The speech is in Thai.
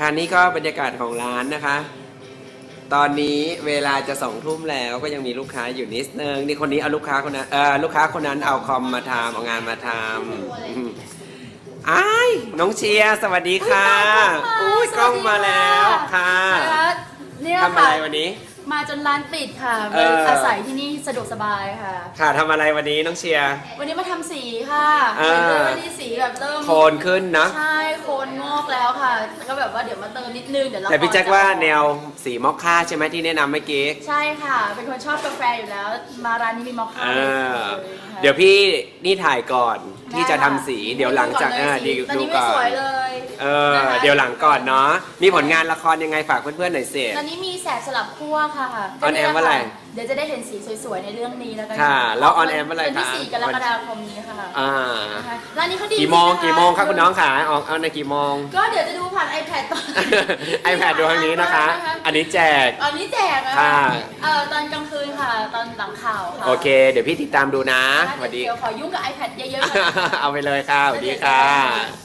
ค่ะนี่ก็บรรยากาศของร้านนะคะ ตอนนี้เวลาจะสองทุ่มแล้วก็ยังมีลูกค้าอยู่นิดนึงนี่คนนี้เอาลูกค้าคนนั้นเออลูกค้าคนนั้นเอาคอมมาทำเอางานมาทำอืมอ้ายน้องเชียร์สวัสดีค่ะอุ้ยกล้องมาแล้วค่ะเนี่ยทำอะค่ะไรวันนี้ มาจนร้านปิดค่ะเอมาอออาศัยที่นี่สะดวกสบายค่ะ ค่ะทำอะไรวันนี้น้องเชียร์ วันนี้มาทำสีค่ะอ่าเห็นเลยว่าที่สีแบบเริ่มโคนขึ้นนะ ใช่ ก็แบบว่าเดี๋ยวมาเติมนิดนึงเดี๋ยวเราแต่พี่แจ็คว่าแนววสีมอคค่าใช่ไหมที่แนะนำเมื่อกี้ใช่ค่ะ เป็นคนชอบกาแฟอยู่แล้ว มาร้านนี้มีมอคค่าอ่ด้วยาค่ะเดี๋ยวพี่นี่ถ่ายก่อนที่จะทำสีได้ค่ะเดี๋ยวหลังจากดูอ่าก่อนเลยดีสีตอนดูนี้ไม่ก่อสวยนเลยเออนะคะเดี๋ยวหลังก่อนเนาะมีผลงานละครยังไงฝากเพื่อนๆหน่อยสิตอนนี้มีแสบสลับขั้วค่ะออนแอร์เมื่อไหร่เดี๋ยวจะได้เห็นสีสวยๆในเรื่องนี้แล้วกันค่ะแล้วออนแอร์เมื่อไหร่วันที่คะสี่กรกฎาคมนี้ค่ะอ่านะคะร้านนี้เขาดีกี่โมงจริๆนะะกี่โมงครับคุณน้องขาออกเอาในกี่โมง ก็เดี๋ยวจะดู ผ่าน iPad ตอน iPad ดูทางนี้นะคะ อันนี้แจกอันนี้แจกนะค่ะ เอ่อตอนกลางคืนค่ะ ตอนหลังข่าวค่ะโอเค เดี๋ยวพี่ติดตามดูนะสวัสดี เดี๋ยวขอยุ่งกับ iPad เยอะๆหน่อย เอาไปเลยค่ะสวัสดีค่ะ